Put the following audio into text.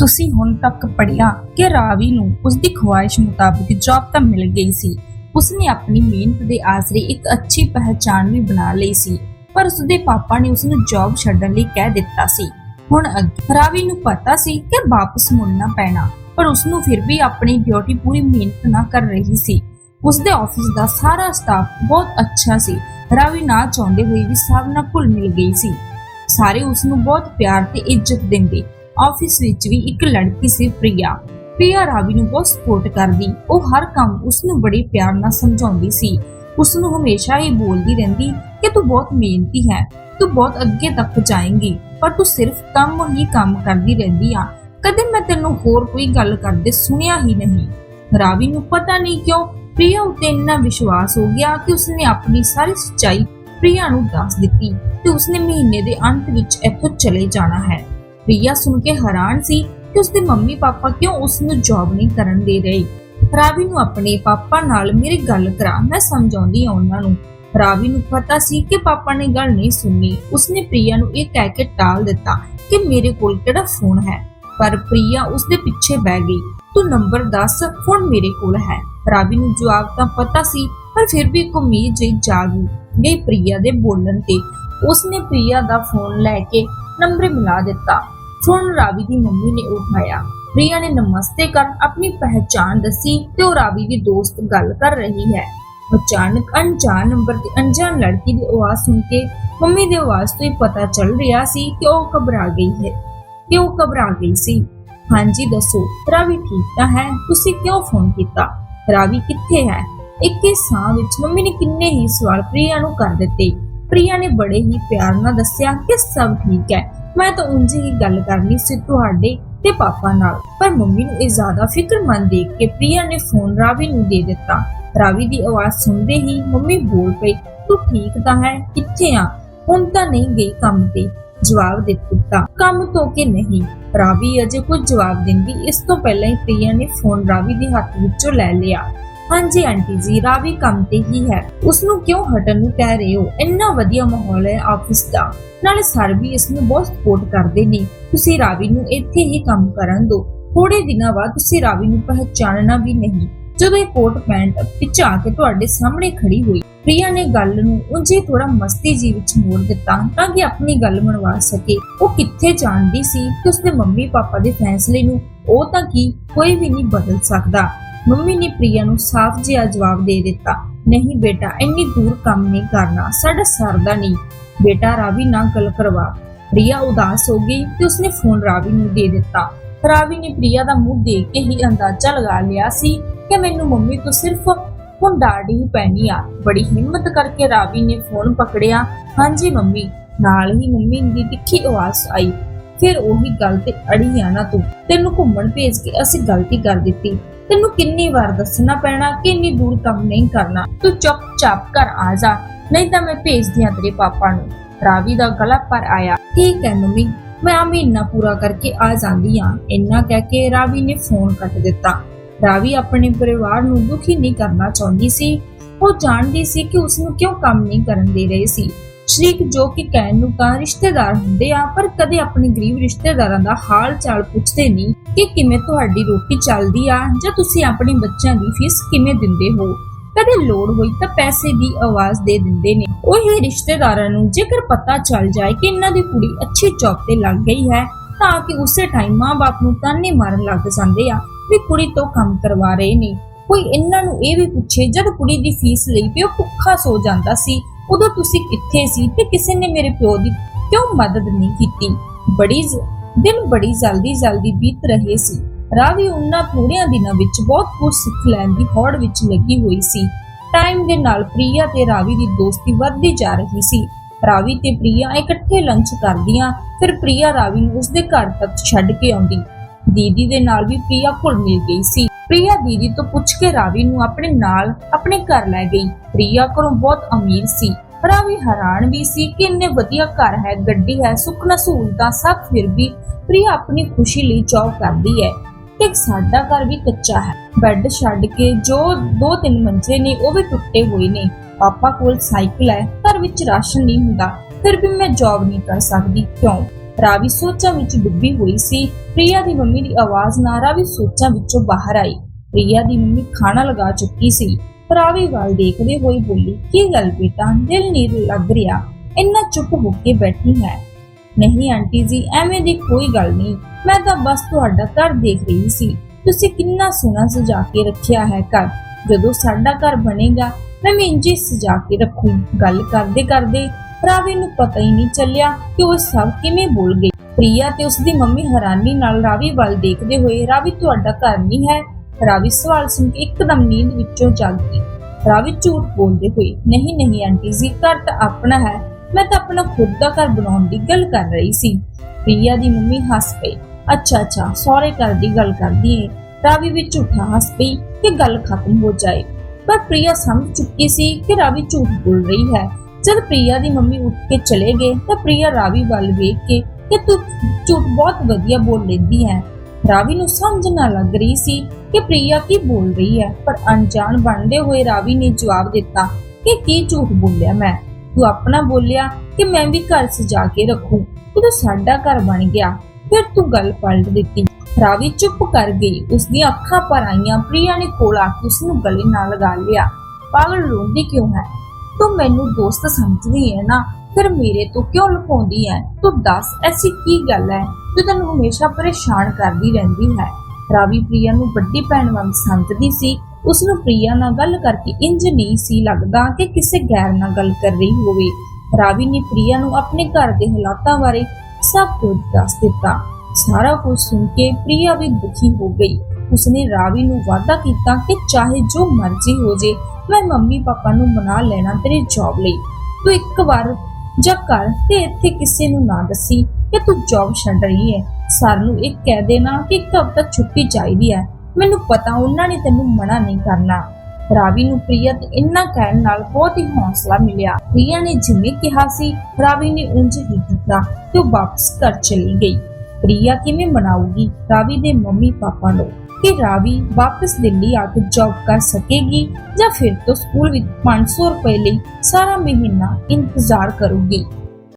ਤੁਸੀਂ ਹੁਣ ਤੱਕ ਪੜਿਆ ਕਿ ਰਾਵੀ ਨੂੰ ਉਸਦੀ ਖੁਆਇਸ਼ ਮੁਤਾਬਕ ਜੌਬ ਤਾਂ ਮਿਲ ਗਈ ਸੀ। ਉਸਨੇ ਆਪਣੀ ਮਿਹਨਤ ਦੇ ਆਸਰੇ ਇੱਕ ਅੱਛੀ ਪਹਿਚਾਣ ਵੀ ਬਣਾ ਲਈ ਸੀ, ਪਰ ਉਸਦੇ ਪਾਪਾ ਨੇ ਉਸਨੂੰ ਜੌਬ ਛੱਡਣ ਲਈ ਕਹਿ ਦਿੱਤਾ ਸੀ। ਹੁਣ ਰਾਵੀ ਨੂੰ ਪਤਾ ਸੀ ਕਿ ਵਾਪਸ ਮੁੜਨਾ ਪੈਣਾ, ਪਰ ਉਸਨੂੰ ਫਿਰ ਵੀ ਆਪਣੀ ਡਿਊਟੀ ਪੂਰੀ ਮਿਹਨਤ ਨਾਲ ਕਰ ਰਹੀ ਸੀ। ਉਸਦੇ ਆਫਿਸ ਦਾ ਸਾਰਾ ਸਟਾਫ ਬਹੁਤ ਅੱਛਾ ਸੀ। ਰਾਵੀ ਨਾ ਚਾਹੁੰਦੇ ਹੋਏ ਵੀ ਸਭ ਨਾਲ ਘੁਲ ਮਿਲ ਗਈ ਸੀ। ਸਾਰੇ ਉਸ ਨੂੰ ਬਹੁਤ ਪਿਆਰ ਤੇ ਇੱਜ਼ਤ ਦਿੰਦੇ ਆਫਿਸ ਵਿੱਚ ਵੀ ਇੱਕ ਲੜਕੀ ਸੀ ਪ੍ਰਿਆ। ਪ੍ਰਿਆ ਰਾਵੀ ਨੂੰ ਬਹੁਤ ਸਪੋਰਟ ਕਰਦੀ। ਉਹ ਹਰ ਕੰਮ ਉਸ ਨੂੰ ਬੜੇ ਪਿਆਰ ਨਾਲ ਸਮਝਾਉਂਦੀ ਸੀ। ਉਸ ਨੂੰ ਹਮੇਸ਼ਾ ਹੀ ਬੋਲਦੀ ਰਹਿੰਦੀ ਕਿ ਤੂੰ ਬਹੁਤ ਮਿਹਨਤੀ ਹੈ, ਤੂੰ ਬਹੁਤ ਅੱਗੇ ਤੱਕ ਜਾਏਂਗੀ, ਪਰ ਤੂੰ ਸਿਰਫ ਕੰਮ ਹੀ ਕੰਮ ਕਰਦੀ ਰਹਿੰਦੀ ਆ। ਕਦੇ ਮੈਂ ਤੈਨੂੰ ਹੋਰ ਕੋਈ ਗੱਲ ਕਰਦੇ ਸੁਣਿਆ ਹੀ ਨਹੀਂ। ਰਾਵੀ ਨੂੰ ਪਤਾ ਨਹੀਂ ਕਿਉਂ ਪ੍ਰਿਆ ਉਤੇ ਇੰਨਾ ਵਿਸ਼ਵਾਸ ਹੋ ਗਿਆ ਕਿ ਉਸਨੇ ਆਪਣੀ ਸਾਰੀ ਸੱਚਾਈ ਪ੍ਰਿਆ ਨੂੰ ਦੱਸ ਦਿੱਤੀ ਤੇ ਉਸਨੇ ਮਹੀਨੇ ਦੇ ਅੰਤ ਵਿੱਚ ਇੱਥੋਂ ਚਲੇ ਜਾਣਾ ਹੈ। ਪ੍ਰਿਆ ਸੁਣ ਕੇ ਹੈਰਾਨ ਸੀ ਕਿ ਉਸਦੇ ਮੰਮੀ ਪਾਪਾ ਕਿਉਂ ਉਸ ਨੂੰ ਜੌਬ ਨਹੀਂ ਕਰਨ ਦੇ ਰਹੇ। ਰਾਵੀ ਨੂੰ ਆਪਣੇ ਪਾਪਾ ਨਾਲ ਮੇਰੀ ਗੱਲ ਕਰਾ, ਮੈਂ ਸਮਝਾਉਂਦੀ ਆ ਉਹਨਾਂ ਨੂੰ। ਰਾਵੀ ਨੂੰ ਪਤਾ ਸੀ ਕਿ ਪਾਪਾ ਨੇ ਗੱਲ ਨਹੀਂ ਸੁਣਨੀ। ਉਸਨੇ ਪ੍ਰਿਆ ਨੂੰ ਇਹ ਕਹਿ ਕੇ ਟਾਲ ਦਿੱਤਾ ਕਿ ਮੇਰੇ ਕੋਲ ਕਿਹੜਾ ਫੋਨ ਹੈ, ਪਰ ਪ੍ਰਿਆ ਉਸਦੇ ਪਿੱਛੇ ਬਹਿ ਗਈ। ਤੂੰ ਨੰਬਰ ਦੱਸ ਫੋਨ ਮੇਰੇ ਕੋਲ ਹੈ। ਰਾਵੀ ਨੂੰ ਜਵਾਬ ਤਾਂ ਪਤਾ ਸੀ, ਪਰ ਫਿਰ ਵੀ ਇੱਕ ਉਮੀਦ ਜਿਹੀ ਜਾਗ ਗਈ ਪ੍ਰਿਆ ਦੇ ਬੋਲਣ ਤੇ। ਉਸਨੇ ਪ੍ਰਿਆ ਦਾ ਫੋਨ ਲੈ ਕੇ ਨੰਬਰ ਮਿਲਾ ਦਿੱਤਾ। ਸੁਣ ਰਾਵੀ ਦੀ ਮੰਮੀ ਨੇ ਉਠਾਇਆ। ਪ੍ਰਿਆ ਨੇ ਨਮਸਤੇ ਕਰ ਆਪਣੀ ਪਹਿਚਾਣ ਦੱਸੀ ਤੇ ਉਹ ਰਾਵੀ ਦੀ ਦੋਸਤ ਗੱਲ ਕਰ ਰਹੀ ਹੈ। ਅਚਾਨਕ ਅਣਜਾਣ ਨੰਬਰ ਤੇ ਅਣਜਾਣ ਲੜਕੀ ਦੀ ਆਵਾਜ਼ ਸੁਣ ਕੇ ਮੰਮੀ ਦੀ ਆਵਾਜ਼ ਤੋਂ ਹੀ ਪਤਾ ਚੱਲ ਰਿਹਾ ਸੀ ਕਿ ਉਹ ਘਬਰਾ ਗਈ ਹੈ। ਕਿ ਉਹ ਘਬਰਾ ਗਈ ਸੀ। ਹਾਂਜੀ, ਦੱਸੋ, ਰਾਵੀ ਠੀਕ ਤਾਂ ਹੈ? ਤੁਸੀਂ ਕਿਉਂ ਫੋਨ ਕੀਤਾ? ਰਾਵੀ ਕਿੱਥੇ ਹੈ? ਇੱਕੇ ਸਾਹ ਵਿੱਚ ਮੰਮੀ ਨੇ ਕਿੰਨੇ ਹੀ ਸਵਾਲ ਪ੍ਰਿਆ ਨੂੰ ਕਰ ਦਿੱਤੇ। ਪ੍ਰਿਆ ਨੇ ਬੜੇ ਹੀ ਪਿਆਰ ਨਾਲ ਦੱਸਿਆ ਕਿ ਸਭ ਠੀਕ ਹੈ। ਮੈਂ ਤਾਂ ਉਂਝ ਹੀ ਗੱਲ ਕਰਨੀ ਸੀ ਤੁਹਾਡੇ ਤੇ ਪਾਪਾ ਨਾਲ, ਪਰ ਮੰਮੀ ਨੂੰ ਇਹ ਜ਼ਿਆਦਾ ਫਿਕਰਮੰਦ ਦੇਖ ਕੇ ਪ੍ਰਿਆ ਨੇ ਫੋਨ ਰਾਵੀ ਨੂੰ ਦੇ ਦਿੱਤਾ। ਰਾਵੀ ਦੀ ਆਵਾਜ਼ ਸੁਣਦੇ ਹੀ ਮੰਮੀ ਬੋਲ ਪਈ, ਤੂੰ ਠੀਕ ਤਾਂ ਹੈ, ਕਿੱਥੇ ਆ? ਹੁਣ ਤਾਂ ਨਹੀਂ ਗਈ ਕੰਮ ਤੇ। ਜਵਾਬ ਦੇ ਦਿੱਤਾ, ਕੰਮ ਤੋਂ ਕਿ ਨਹੀਂ? ਰਾਵੀ ਅਜੇ ਕੁਝ ਜਵਾਬ ਦਿੰਦੀ, ਇਸ ਤੋਂ ਪਹਿਲਾਂ ਹੀ ਪ੍ਰਿਆ ਨੇ ਫੋਨ ਰਾਵੀ ਦੇ ਹੱਥ ਵਿੱਚੋਂ ਲੈ ਲਿਆ। ਹਾਂਜੀ, ਆਂਟੀ ਜੀ, ਰਾਵੀ ਕੰਮ ਤੇ ਹੀ ਹੈ। ਉਸ ਨੂੰ ਕਿਉਂ ਹਟਣ ਨੂੰ ਕਹਿ ਰਹੇ ਹੋ? ਇੰਨਾ ਵਧੀਆ ਮਾਹੌਲ ਹੈ ਆਫਿਸ ਦਾ। ਨਾਲੇ ਸਰ ਵੀ ਇਸ ਨੂੰ ਬਹੁਤ ਸਪੋਰਟ ਕਰਦੇ ਨੇ। ਤੁਸੀਂ ਰਾਵੀ ਨੂੰ ਇੱਥੇ ਹੀ ਕੰਮ ਕਰਨ ਦਿਓ। ਥੋੜੇ ਦਿਨਾਂ ਬਾਅਦ ਤੁਸੀਂ ਰਾਵੀ ਨੂੰ ਪਹਿਚਾਨਣਾ ਵੀ ਨਹੀਂ। ਜਦੋਂ ਇਹ ਕੋਟ ਪੈਂਟ ਪਿੱਛੇ ਕੇ ਤੁਹਾਡੇ ਸਾਹਮਣੇ ਖੜੀ ਹੋਈ, ਪ੍ਰਿਆ ਨੇ ਗੱਲ ਨੂੰ ਉਂਝੇ ਥੋੜਾ ਮਸਤੀ ਜੀ ਵਿੱਚ ਮੋੜ ਦਿੱਤਾ ਤਾਂ ਕਿ ਆਪਣੀ ਗੱਲ ਮਨਵਾ ਸਕੇ। ਉਹ ਕਿੱਥੇ ਜਾਣਦੀ ਸੀ ਕਿ ਉਸਦੇ ਮੰਮੀ ਪਾਪਾ ਦੇ ਫੈਸਲੇ ਨੂੰ ਉਹ ਤਾਂ ਕੀ, ਕੋਈ ਵੀ ਨਹੀਂ ਬਦਲ ਸਕਦਾ। ਮੰਮੀ ਨੇ ਪ੍ਰਿਆ ਨੂੰ ਸਾਫ਼ ਜਿਹਾ ਜਵਾਬ ਦੇ ਦਿੱਤਾ, ਨਹੀਂ ਬੇਟਾ, ਇੰਨੀ ਦੂਰ ਕੰਮ ਨਹੀਂ ਕਰਨਾ, ਸਾਡਾ ਸਰਦਾ ਨਹੀਂ। ਬੇਟਾ ਰਾਵੀ ਨਾਲ ਗੱਲ ਕਰਵਾ। ਪ੍ਰਿਆ ਉਦਾਸ ਹੋ ਗਈ ਤੇ ਉਸਨੇ ਫੋਨ ਰਾਵੀ ਨੂੰ ਦੇ ਦਿੱਤਾ। ਰਾਵੀ ਨੇ ਪ੍ਰਿਆ ਦਾ ਮੂੰਹ ਦੇਖ ਕੇ ਹੀ ਅੰਦਾਜ਼ਾ ਲਗਾ ਲਿਆ ਸੀ ਕਿ ਮੈਨੂੰ ਮੰਮੀ ਤੋਂ ਸਿਰਫ ਹੁਣ ਡਾਡੀ ਹੀ ਪੈਣੀ ਆ। ਬੜੀ ਹਿੰਮਤ ਕਰਕੇ ਰਾਵੀ ਨੇ ਫੋਨ ਪਕੜਿਆ। ਹਾਂਜੀ ਮੰਮੀ। ਨਾਲ ਹੀ ਮੰਮੀ ਦੀ ਤਿੱਖੀ ਆਵਾਜ਼ ਆਈ। ਫਿਰ ਉਹੀ ਗੱਲ ਤੇ ਅੜੀ ਆ ਨਾ ਤੂੰ। ਤੈਨੂੰ ਘੁੰਮਣ ਭੇਜ ਕੇ ਅਸੀਂ ਗਲਤੀ ਕਰ ਦਿੱਤੀ। ਤੈਨੂੰ ਕਿੰਨੀ ਵਾਰ ਦੱਸਣਾ ਪੈਣਾ ਕਿ ਇੰਨੀ ਦੂਰ ਕੰਮ ਨਹੀਂ ਕਰਨਾ। ਤੂੰ ਚੁੱਪਚਾਪ ਘਰ ਆ ਜਾ, ਨਹੀਂ ਤਾਂ ਮੈਂ ਭੇਜਦੀ ਆ ਤੇਰੇ ਪਾਪਾ ਨੂੰ। ਰਾਵੀ ਦਾ ਗਲਾ ਪਰ ਆਇਆ। ਠੀਕ ਹੈ ਮੰਮੀ, ਮੈਂ ਆ ਮਹੀਨਾ ਪੂਰਾ ਕਰਕੇ ਆ ਜਾਂਦੀ ਆ ਇੰਨਾ ਕਹਿ ਕੇ ਰਾਵੀ ਨੇ ਫੋਨ ਕੱਟ ਦਿੱਤਾ। ਰਾਵੀ ਆਪਣੇ ਪਰਿਵਾਰ ਨੂੰ ਦੁਖੀ ਨਹੀਂ ਕਰਨਾ ਚਾਹੁੰਦੀ ਸੀ। ਉਹ ਜਾਣਦੀ ਸੀ ਕਿ ਉਸ ਨੂੰ ਕਿਉਂ ਕੰਮ ਨਹੀਂ ਕਰਨ ਦੇ ਰਹੇ ਸੀ। ਸ਼ਰੀਕ ਜੋ ਕਿ ਕਹਿਣ ਨੂੰ ਤਾਂ ਰਿਸ਼ਤੇਦਾਰ ਹੁੰਦੇ ਆ, ਪਰ ਕਦੇ ਆਪਣੇ ਗਰੀਬ ਰਿਸ਼ਤੇਦਾਰਾਂ ਦਾ ਹਾਲ ਚਾਲ ਪੁੱਛਦੇ ਨਹੀਂ। ਕਿ ਕਿਵੇਂ ਤੁਹਾਡੀ ਰੋਟੀ ਚੱਲਦੀ ਆ ਜਾਂ ਤੁਸੀਂ ਆਪਣੇ ਬੱਚਿਆਂ ਦੀ ਫੀਸ ਕਿਵੇਂ ਦਿੰਦੇ ਹੋ? ਕਦੇ ਲੋੜ ਹੋਈ ਤਾਂ ਪੈਸੇ ਦੀ ਆਵਾਜ਼ ਦੇ ਦਿੰਦੇ ਨੇ। ਉਹੀ ਰਿਸ਼ਤੇਦਾਰਾਂ ਨੂੰ ਜੇਕਰ ਪਤਾ ਚੱਲ ਜਾਏ ਕਿ ਇਹਨਾਂ ਦੀ ਕੁੜੀ ਅੱਛੀ ਜੌਬ ਤੇ ਲੱਗ ਗਈ ਹੈ, ਤਾਂ ਕਿ ਉਸੇ ਟਾਈਮ ਮਾਂ-ਬਾਪ ਨੂੰ ਤਾਨੇ ਮਾਰਨ ਲੱਗ ਜਾਂਦੇ ਆ ਵੀ ਕੁੜੀ ਤੋਂ ਕੰਮ ਕਰਵਾ ਰਹੇ ਨੇ। ਕੋਈ ਇਹਨਾਂ ਨੂੰ ਇਹ ਵੀ ਪੁੱਛੇ, ਜਦ ਕੁੜੀ ਦੀ ਫੀਸ ਲਈ ਪਿਓ ਭੁੱਖਾ ਸੋ ਜਾਂਦਾ ਸੀ, ਉਦੋਂ ਤੁਸੀਂ ਕਿੱਥੇ ਸੀ ਤੇ ਕਿਸੇ ਨੇ ਮੇਰੇ ਪਿਓ ਦੀ ਕਿਉਂ ਮਦਦ ਨਹੀਂ ਕੀਤੀ? ਬੜੀ ਦਿਨ ਬੜੀ ਜਲਦੀ ਜਲਦੀ ਬੀਤ ਰਹੇ ਸੀ। ਰਾਵੀ ਉਹਨਾਂ ਥੋੜਿਆਂ ਦਿਨਾਂ ਵਿੱਚ ਬਹੁਤ ਕੁਝ ਸਿੱਖ ਲੈਣ ਦੀ ਹੋੜ ਵਿੱਚ ਲੱਗੀ ਹੋਈ ਸੀ। ਟਾਈਮ ਦੇ ਨਾਲ ਪ੍ਰੀਆ ਤੇ ਰਾਵੀ ਦੀ ਦੋਸਤੀ ਵੱਧਦੀ ਜਾ ਰਹੀ ਸੀ। ਰਾਵੀ ਤੇ ਪ੍ਰਿਆ ਇਕੱਠੇ ਲੰਚ ਕਰਦੀਆਂ, ਫਿਰ ਪ੍ਰਿਆ ਰਾਵੀ ਨੂੰ ਉਸਦੇ ਘਰ ਤੱਕ ਛੱਡ ਕੇ ਆਉਂਦੀ। ਦੀਦੀ ਦੇ ਨਾਲ ਵੀ ਪ੍ਰੀਆ ਘੁਲ ਮਿਲ ਗਈ ਸੀ। ਪ੍ਰੀਆ ਦੀਦੀ ਤੋਂ ਪੁੱਛ ਕੇ ਰਾਵੀ ਨੂੰ ਆਪਣੇ ਨਾਲ, ਆਪਣੇ ਘਰ ਲੈ ਗਈ। ਪ੍ਰੀਆ ਘਰੋਂ ਬਹੁਤ ਅਮੀਰ ਸੀ। ਰਾਵੀ ਹੈਰਾਨ ਵੀ ਸੀ ਕਿ ਇੰਨੇ ਵਧੀਆ ਘਰ ਹੈ, ਗੱਡੀ ਹੈ ਸੁੱਖ ਸਹੂਲਤਾਂ ਸਭ ਫਿਰ ਵੀ ਪ੍ਰਿਆ ਆਪਣੀ ਖੁਸ਼ੀ ਲਈ ਚਾਅ ਕਰਦੀ ਹੈ। ਤੇ ਸਾਡਾ ਘਰ ਵੀ ਕੱਚਾ ਹੈ। ਬੈੱਡ ਛੱਡ ਕੇ ਜੋ ਦੋ ਤਿੰਨ ਮੰਜੇ ਨੇ, ਉਹ ਵੀ ਟੁੱਟੇ ਹੋਏ ਨੇ। ਪਾਪਾ ਕੋਲ ਸਾਈਕਲ ਹੈ, ਘਰ ਵਿੱਚ ਰਾਸ਼ਨ ਨਹੀਂ ਹੁੰਦਾ। ਫਿਰ ਵੀ ਮੈਂ ਜੌਬ ਨਹੀਂ ਕਰ ਸਕਦੀ। ਕਿਉਂ? ਰਾਵੀ ਸੋਚਾਂ ਵਿੱਚ ਡੁੱਬੀ ਹੋਈ ਸੀ। ਪ੍ਰਿਆ ਦੀ ਮੰਮੀ ਦੀ ਆਵਾਜ਼ ਨਾਲ ਰਾਵੀ ਸੋਚਾਂ ਵਿੱਚੋਂ ਬਾਹਰ ਆਈ। ਪ੍ਰਿਆ ਦੀ ਮੰਮੀ ਖਾਣਾ ਲਗਾ ਚੁੱਕੀ ਸੀ। ਰਾਵੀ ਵੱਲ ਦੇਖਦੇ ਹੋਏ ਬੋਲੀ, ਕੀ ਗੱਲ ਬੇਟਾ, ਦਿਲ ਨਹੀਂ ਲੱਗ ਰਿਹਾ? ਇੰਨਾ ਚੁੱਪ ਹੋ ਕੇ ਬੈਠੀ ਹੈ। ਨਹੀਂ ਆਂਟੀ ਜੀ, ਐਵੇਂ ਦੀ ਕੋਈ ਗੱਲ ਨਹੀਂ। ਮੈਂ ਤਾਂ ਬਸ ਤੁਹਾਡਾ ਘਰ ਦੇਖ ਰਹੀ ਸੀ। ਤੁਸੀਂ ਕਿੰਨਾ ਸੋਹਣਾ ਸਜਾ ਕੇ ਰੱਖਿਆ ਹੈ ਘਰ। ਜਦੋਂ ਸਾਡਾ ਘਰ ਬਣੇਗਾ, ਮੈਂ ਇੰਜੀ ਸਜਾ ਕੇ ਰੱਖੂ। ਗੱਲ ਕਰਦੇ ਕਰਦੇ ਰਾਵੀ ਨੂੰ ਪਤਾ ਹੀ ਨਹੀਂ ਚੱਲਿਆ ਕਿ ਉਹ ਸਭ ਕਿਵੇਂ ਬੋਲ ਗਈ। ਪ੍ਰਿਆ ਤੇ ਉਸਦੀ ਮੰਮੀ ਹੈਰਾਨੀ ਨਾਲ ਰਾਵੀ ਵੱਲ ਦੇਖਦੇ ਹੋਏ, ਰਾਵੀ, ਤੁਹਾਡਾ ਘਰ ਨਹੀਂ ਹੈ? ਰਾਵੀ ਸਵਾਲ ਸੁਣ ਕੇ ਇੱਕਦਮ ਨੀਂਦ ਵਿੱਚੋਂ ਜਾਗ। ਗਈ ਰਾਵੀ ਝੂਠ ਬੋਲਦੇ ਹੋਏ, ਨਹੀਂ ਨਹੀਂ ਆਂਟੀ ਜੀ, ਘਰ ਤਾਂ ਆਪਣਾ ਹੈ। ਮੈਂ ਤਾਂ ਆਪਣਾ ਖੁਦ ਦਾ ਘਰ ਬਣਾਉਣ ਦੀ ਗੱਲ ਕਰ ਰਹੀ ਸੀ। ਪ੍ਰਿਆ ਦੀ ਮੰਮੀ ਹੱਸ ਪਈ। ਅੱਛਾ ਅੱਛਾ, ਸਹੁਰੇ ਘਰ ਦੀ ਗੱਲ ਕਰਦੀ ਏ। ਰਾਵੀ ਵੀ ਝੂਠਾ ਹੱਸ ਪਈ ਕਿ ਗੱਲ ਖਤਮ ਹੋ ਜਾਏ। ਪਰ ਪ੍ਰਿਆ ਸਮਝ ਚੁੱਕੀ ਸੀ ਕਿ ਰਾਵੀ ਝੂਠ ਬੋਲ ਰਹੀ ਹੈ। ਜਦ ਪ੍ਰਿਆ ਦੀ ਮੰਮੀ ਉੱਠ ਕੇ ਚਲੇ ਗਏ ਤਾਂ ਪ੍ਰਿਆ ਰਾਵੀ ਵੱਲ ਵੇਖ ਕੇ ਕਿ ਤੂੰ ਝੂਠ ਬਹੁਤ ਵਧੀਆ ਬੋਲ ਲੈਂਦੀ ਹੈ। ਰਾਵੀ ਨੂੰ ਸਮਝ ਨਾ ਲੱਗ ਰਹੀ ਸੀ ਕਿ ਪ੍ਰਿਆ ਕੀ ਬੋਲ ਰਹੀ ਹੈ। ਪਰ ਅਣਜਾਣ ਬਣਦੇ ਹੋਏ ਰਾਵੀ ਨੇ ਜਵਾਬ ਦਿੱਤਾ ਕਿ ਕੀ ਝੂਠ ਬੋਲਿਆ ਮੈਂ। ਤੂੰ ਆਪਣਾ ਬੋਲਿਆ ਕਿ ਮੈਂ ਵੀ ਘਰ ਸਜਾ ਕੇ ਰੱਖੂ। ਜਦੋਂ ਸਾਡਾ ਘਰ ਬਣ ਗਿਆ। ਫਿਰ ਤੂੰ ਗੱਲ ਪਲਟ ਦਿੱਤੀ। ਰਾਵੀ ਚੁੱਪ ਕਰ ਗਈ। ਉਸਦੀਆਂ ਅੱਖਾਂ ਪਰ ਆਈਆਂ। ਪ੍ਰਿਆ ਨੇ ਕੋਲ ਆ ਕੇ ਉਸ ਨੂੰ ਗਲੇ ਨਾਲ ਲਗਾ ਲਿਆ। ਪਾਗਲ ਰੋਂਦੀ ਕਿਉਂ ਹੈ? ਤੂੰ ਮੈਨੂੰ ਦੋਸਤ ਸਮਝਦੀ ਹੈ ਨਾ? ਫਿਰ ਮੇਰੇ ਤੋਂ ਕਿਉਂ ਲੁਕਾਉਂਦੀ ਹੈ? ਤੂੰ ਦੱਸ, ਐਸੀ ਕੀ ਗੱਲ ਹੈ? ਜੋ ਤੈਨੂੰ ਹਮੇਸ਼ਾ ਪਰੇਸ਼ਾਨ ਕਰਦੀ ਰਹਿੰਦੀ ਹੈ। ਰਾਵੀ ਪ੍ਰਿਆ ਨੂੰ ਵੱਡੀ ਭੈਣ ਵਾਂਗ ਸਮਝਦੀ ਸੀ। ਉਸ ਨੂੰ ਪ੍ਰਿਆ ਨਾਲ ਗੱਲ ਕਰਕੇ ਇੰਜ ਨਹੀਂ ਸੀ ਲੱਗਦਾ ਕਿ ਕਿਸੇ ਗੈਰ ਨਾਲ ਗੱਲ ਕਰ ਰਹੀ ਹੋਵੇ। ਰਾਵੀ ਨੇ ਪ੍ਰਿਆ ਨੂੰ ਆਪਣੇ ਘਰ ਦੇ ਹਾਲਾਤਾਂ ਬਾਰੇ ਸਭ ਕੁਝ ਦੱਸ ਦਿੱਤਾ। ਸਾਰਾ ਕੁਝ ਸੁਣ ਕੇ ਪ੍ਰਿਆ ਵੀ ਦੁਖੀ ਹੋ ਗਈ। ਉਸਨੇ ਰਾਵੀ ਨੂੰ ਵਾਅਦਾ ਕੀਤਾ ਕਿ ਚਾਹੇ ਜੋ ਮਰਜ਼ੀ ਹੋ ਜੇ, ਮੈਂ ਮੰਮੀ ਪਾਪਾ ਨੂੰ ਮਨਾ ਲੈਣਾ ਤੇਰੀ ਜੌਬ ਲਈ। ਤੂੰ ਇੱਕ ਵਾਰ ਜਾ ਕਰ ਤੇ ਇੱਥੇ ਕਿਸੇ ਨੂੰ ਨਾ ਦੱਸੀ ਕਿ ਤੂੰ ਜੌਬ ਛੱਡ ਰਹੀ ਹੈ। ਸਾਨੂੰ ਇਹ ਕਹਿ ਦੇਣਾ ਕਿ ਇੱਕ ਹਫ਼ਤਾ ਛੁੱਟੀ ਚਾਹੀਦੀ ਹੈ। ਮੈਨੂੰ ਪਤਾ ਉਹਨਾਂ ਨੇ ਤੈਨੂੰ ਮਨਾ ਨਹੀਂ ਕਰਨਾ। ਰਾਵੀ ਨੂੰ ਪ੍ਰਿਆ ਤੇ ਇੰਨਾ ਕਹਿਣ ਨਾਲ ਬਹੁਤ ਹੀ ਹੌਸਲਾ ਮਿਲਿਆ। ਪ੍ਰਿਆ ਨੇ ਜਿਵੇਂ ਕਿਹਾ ਸੀ, ਰਾਵੀ ਨੇ ਉਂਝ ਹੀ ਕੀਤਾ ਤੇ ਉਹ ਵਾਪਸ ਘਰ ਚਲੀ ਗਈ। ਪ੍ਰਿਆ ਕਿਵੇਂ ਮਨਾਉਗੀ ਰਾਵੀ ਦੇ ਮੰਮੀ ਪਾਪਾ ਨੂੰ ਕਿ ਰਾਵੀ ਵਾਪਸ ਦਿੱਲੀ ਆ ਕੇ ਜੌਬ ਕਰ ਸਕੇਗੀ ਜਾਂ ਫਿਰ ਤੋਂ ਸਕੂਲ ਵਿੱਚ 500 ਰੁਪਏ ਲਈ ਸਾਰਾ ਮਹੀਨਾ ਇੰਤਜ਼ਾਰ ਕਰੂਗੀ।